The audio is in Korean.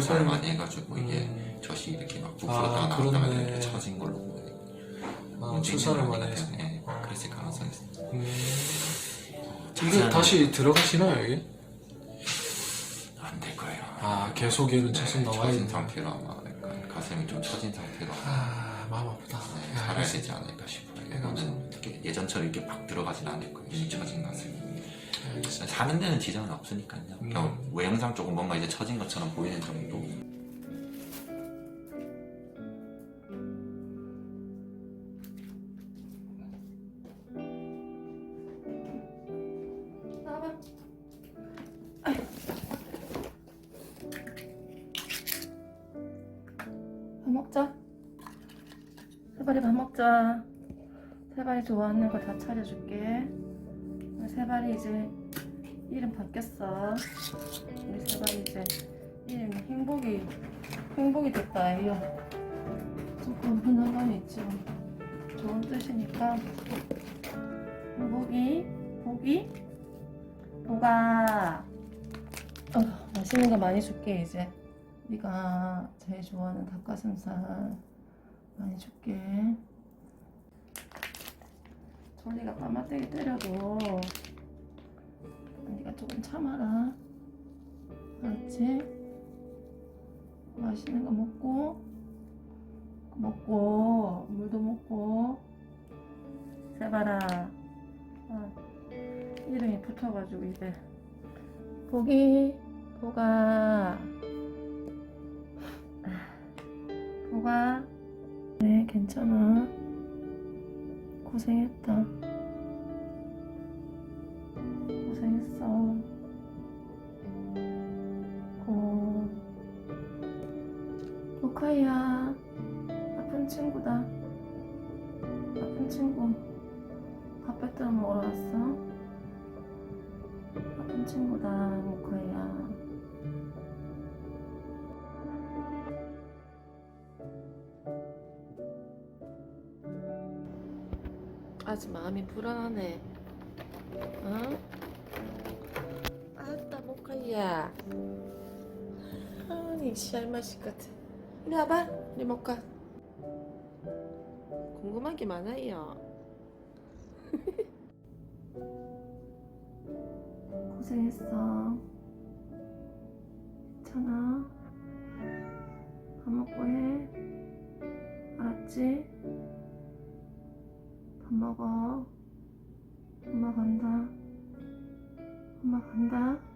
주사를 달- 많이 해가지고 이게 음. 젖이 이렇게 막 아, 부풀었다 나왔다가 그렇네. 이렇게 젖은 걸로 보여요. 아, 있는 거 많이 해서. 때문에 그랬을 가능성이 있어요. 음. 이게 자세한 다시 들어가시나요 이게? 안될 거예요. 아 계속 얘는 계속 나와야 처진 돼. 상태로 아마 약간 가슴이 좀 처진 상태로 아 마음 아프다. 네, 야, 살아야 되지 않을까 싶어요. 네, 이거는. 이렇게 예전처럼 이렇게 팍 들어가진 않을 거예요. 이미 처진 가슴이. 알겠습니다. 사는 데는 지장은 없으니까요. 음. 그냥 외형상 조금 뭔가 이제 처진 것처럼 보이는 정도. 나와봐. 아이. 밥 먹자. 세발이 밥 먹자. 세발이 좋아하는 거 다 차려줄게. 우리 세발이 이제 이름 바뀌었어. 우리 세발이 이제 이름이 행복이 행복이 됐다. 이요. 조금 흔한감이 있지. 좋은 뜻이니까 행복이 복이 보가 어, 맛있는 거 많이 줄게 이제 네가 제일 좋아하는 닭가슴살 많이 줄게 졸리가 까마떼기 때려도 네가 조금 참아라. 알았지? 맛있는 거 먹고 먹고 물도 먹고 세봐라. 어. 이름이 붙어가지고 이제. 보기 보가. 보가. 네 괜찮아 고생했다. 고생했어. 고 보카야 아픈 친구다. 아픈 친구. 밥 뺐더니 먹으러 왔어? 아픈 친구다 모카야 아직 마음이 불안하네 어? 아따 모카야 아니 씨알맛이 같아 이리 와봐 우리 모카 궁금한 게 많아요 고생했어. 괜찮아. 밥 먹고 해. 알았지? 밥 먹어. 엄마 간다. 엄마 간다.